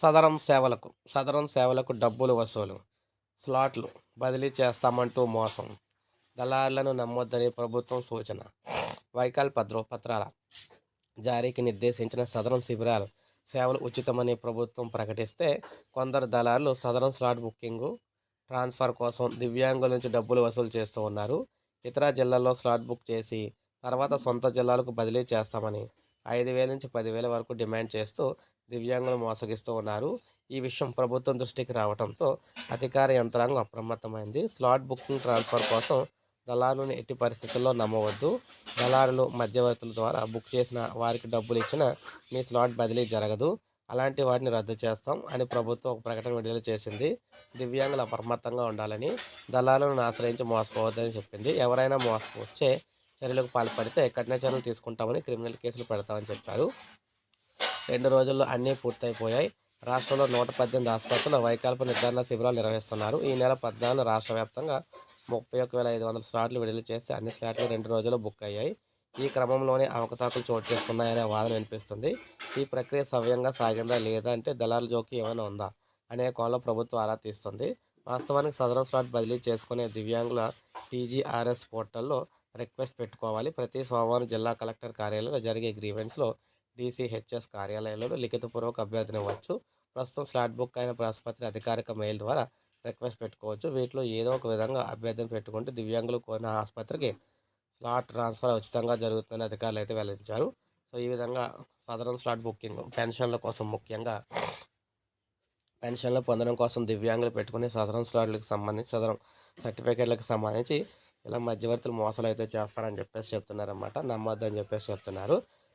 సదరం సేవలకు సదరం సేవలకు డబ్బులు వసూలు. స్లాట్లు బదిలీ చేస్తామంటూ మోసం. దళారులను నమ్మొద్దని ప్రభుత్వం సూచన. వైకల్ప ధ్రువపత్రాల జారీకి నిర్దేశించిన సదరం శిబిరాలు సేవలు ఉచితమని ప్రభుత్వం ప్రకటిస్తే కొందరు దళారులు సదరం స్లాట్ బుకింగు ట్రాన్స్ఫర్ కోసం దివ్యాంగుల నుంచి డబ్బులు వసూలు చేస్తూ ఉన్నారు. ఇతర జిల్లాల్లో స్లాట్ బుక్ చేసి తర్వాత సొంత జిల్లాలకు బదిలీ చేస్తామని ఐదు వేల నుంచి పదివేల వరకు డిమాండ్ చేస్తూ దివ్యాంగులు మోసగిస్తూ ఉన్నారు. ఈ విషయం ప్రభుత్వం దృష్టికి రావడంతో అధికార యంత్రాంగం అప్రమత్తమైంది. స్లాట్ బుకింగ్ ట్రాన్స్ఫర్ కోసం దళారులను ఎట్టి పరిస్థితుల్లో నమ్మవద్దు. దళారులు మధ్యవర్తుల ద్వారా బుక్ చేసిన వారికి డబ్బులు ఇచ్చిన మీ స్లాట్ బదిలీ జరగదు. అలాంటి వాటిని రద్దు చేస్తాం అని ప్రభుత్వం ఒక ప్రకటన విడుదల చేసింది. దివ్యాంగులు అప్రమత్తంగా ఉండాలని దళారులను ఆశ్రయించి మోసపోవద్దని చెప్పింది. ఎవరైనా మోసపోవచ్చే చర్యలకు పాల్పడితే కఠిన చర్యలు తీసుకుంటామని క్రిమినల్ కేసులు పెడతామని చెప్పారు. రెండు రోజుల్లో అన్నీ పూర్తయిపోయాయి. రాష్ట్రంలో నూట పద్దెనిమిది ఆసుపత్రుల్లో వైకల్ప నిర్ధారణ శిబిరాలు నిర్వహిస్తున్నారు. ఈ నెల పద్నాలుగు రాష్ట్ర వ్యాప్తంగా ముప్పై ఒక్క వేల ఐదు వందల స్లాట్లు విడుదల చేసి అన్ని స్లాట్లు రెండు రోజుల్లో బుక్ అయ్యాయి. ఈ క్రమంలోనే అవకతవకలు చోటు చేసుకున్నాయనే వాదన వినిపిస్తుంది. ఈ ప్రక్రియ సవ్యంగా సాగిందా లేదా అంటే దళాల జోకి ఏమైనా ఉందా అనే కోణంలో ప్రభుత్వం ఆరా తీస్తుంది. వాస్తవానికి సదరం స్లాట్ బదిలీ చేసుకునే దివ్యాంగుల టీజీఆర్ఎస్ పోర్టల్లో రిక్వెస్ట్ పెట్టుకోవాలి. ప్రతి సోమవారం జిల్లా కలెక్టర్ కార్యాలయంలో జరిగే గ్రీవెన్స్లో డీసీహెచ్ఎస్ కార్యాలయంలో లిఖితపూర్వక అభ్యర్థన ఇవ్వచ్చు. ప్రస్తుతం స్లాట్ బుక్ అయిన ప్రశ్నపత్రి అధికారిక మెయిల్ ద్వారా రిక్వెస్ట్ పెట్టుకోవచ్చు. వీటిలో ఏదో ఒక విధంగా అభ్యర్థన పెట్టుకుంటే దివ్యాంగులు కోరిన ఆసుపత్రికి స్లాట్ ట్రాన్స్ఫర్ ఉచితంగా జరుగుతుందని అధికారులు అయితే వెల్లడించారు. సో ఈ విధంగా సదరం స్లాట్ బుకింగ్ పెన్షన్ల కోసం ముఖ్యంగా పెన్షన్లు పొందడం కోసం దివ్యాంగులు పెట్టుకునే సదరం స్లాట్లకు సంబంధించి సదరం సర్టిఫికేట్లకు సంబంధించి ఇలా మధ్యవర్తులు మోసాలు అయితే చేస్తారని చెప్పేసి చెప్తున్నారన్నమాట. నమ్మొద్దని చెప్పేసి చెప్తున్నారు.